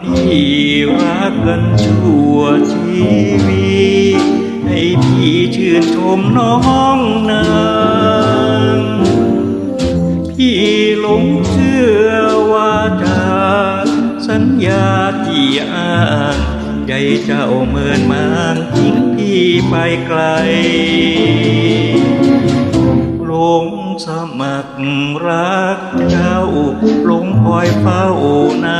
พี่รักกันชั่วชีวิตให้พี่ชื่นชมน้องนางพี่หลงเชื่อว่าจาสัญญาที่อ้างใจเจ้าเมินมางทิ้งพี่ไปไกลหลงสมัครรักเจ้าหลงคอยเฝ้านา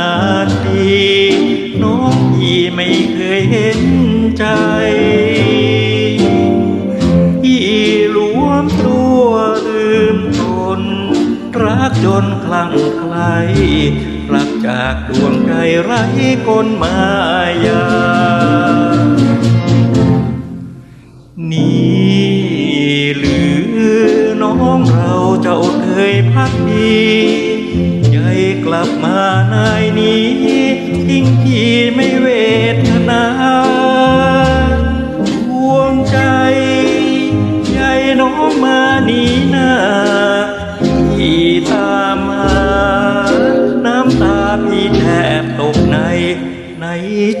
รักจนคลั่งไคล้รักจากดวงใจไร้คนมายา นี่หรือน้องเราเจ้าเคยพักดีใจกลับมานายนี้ทิ้งพี่ไม่เวท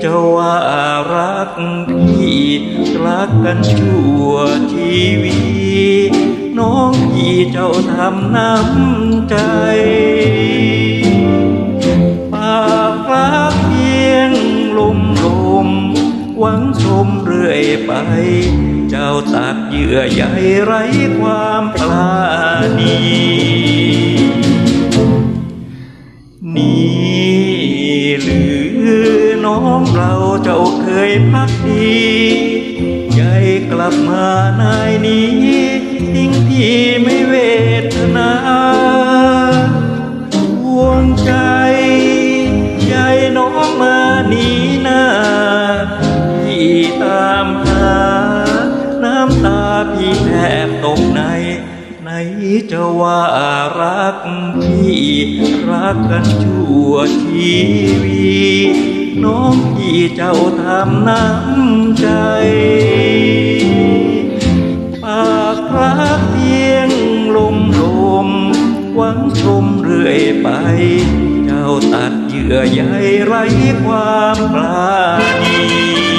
จะว่ารักพี่รักกันชั่วชีวิตน้องพี่เจ้าทำน้ำใจปากรักเพียงลมลมหวังชมเรื่อยไป เจ้าตักเหยื่อใยไร้ความปราณีนี่ น้องเราเจ้าเคยพักดีใยกลับมานายนี้ทิ้งพี่ไม่เวทนาดวงใจใยน้องมานี้นาพี่ตามหาน้ำตาพี่แทบตกในไหนจะว่ารักพี่ รักกันชั่วชีวิต น้องพี่เจ้าทำน้ำใจ ปากรักเพียงลมลมหวังชมเรื่อยไป เจ้าตัดเหยื่อใยไร้ความปราณี